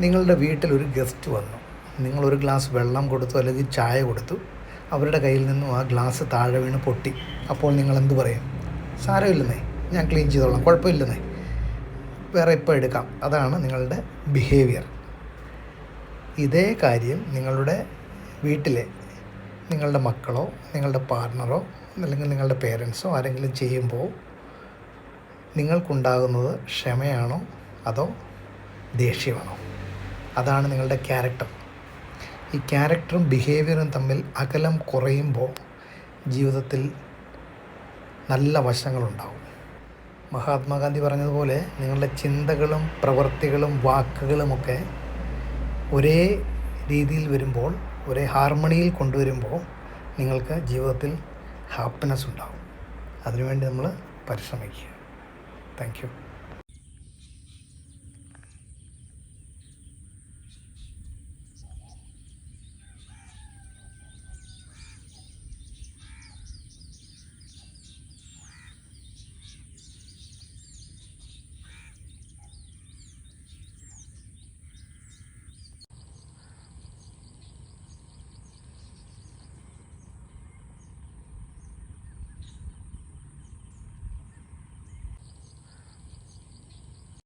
നിങ്ങളുടെ വീട്ടിൽ ഒരു ഗസ്റ്റ് വന്നു. നിങ്ങളൊരു ഗ്ലാസ് വെള്ളം കൊടുത്തു അല്ലെങ്കിൽ ചായ കൊടുത്തു. അവരുടെ കയ്യിൽ നിന്നും ആ ഗ്ലാസ് താഴെ വീണ് പൊട്ടി. അപ്പോൾ നിങ്ങൾ എന്ത് പറയും? സാരമില്ലെന്നേ ഞാൻ ക്ലീൻ ചെയ്തോളാം. കുഴപ്പമില്ലെന്നേ. വേറെ ഇപ്പോൾ എടുക്കാം. അതാണ് നിങ്ങളുടെ ബിഹേവിയർ ഇതേ കാര്യം നിങ്ങളുടെ വീട്ടിലെ നിങ്ങളുടെ മക്കളോ നിങ്ങളുടെ പാർട്ണറോ അല്ലെങ്കിൽ നിങ്ങളുടെ പേരൻസോ ആരെങ്കിലും ചെയ്യുമ്പോൾ നിങ്ങൾക്കുണ്ടാകുന്നത് ക്ഷമയാണോ അതോ ദേഷ്യമാണോ? അതാണ് നിങ്ങളുടെ ക്യാരക്ടർ ഈ ക്യാരക്ടറും ബിഹേവിയറും തമ്മിൽ അകലം കുറയുമ്പോൾ ജീവിതത്തിൽ നല്ല വശങ്ങളുണ്ടാവും. മഹാത്മാഗാന്ധി പറഞ്ഞതുപോലെ നിങ്ങളുടെ ചിന്തകളും പ്രവൃത്തികളും വാക്കുകളുമൊക്കെ ഒരേ രീതിയിൽ വരുമ്പോൾ ഒരേ ഹാർമണിയിൽ കൊണ്ടുവരുമ്പോൾ നിങ്ങൾക്ക് ജീവിതത്തിൽ ഹാപ്പിനെസ് ഉണ്ടാവും. അതിനുവേണ്ടി നമ്മൾ പരിശ്രമിക്കുക. താങ്ക്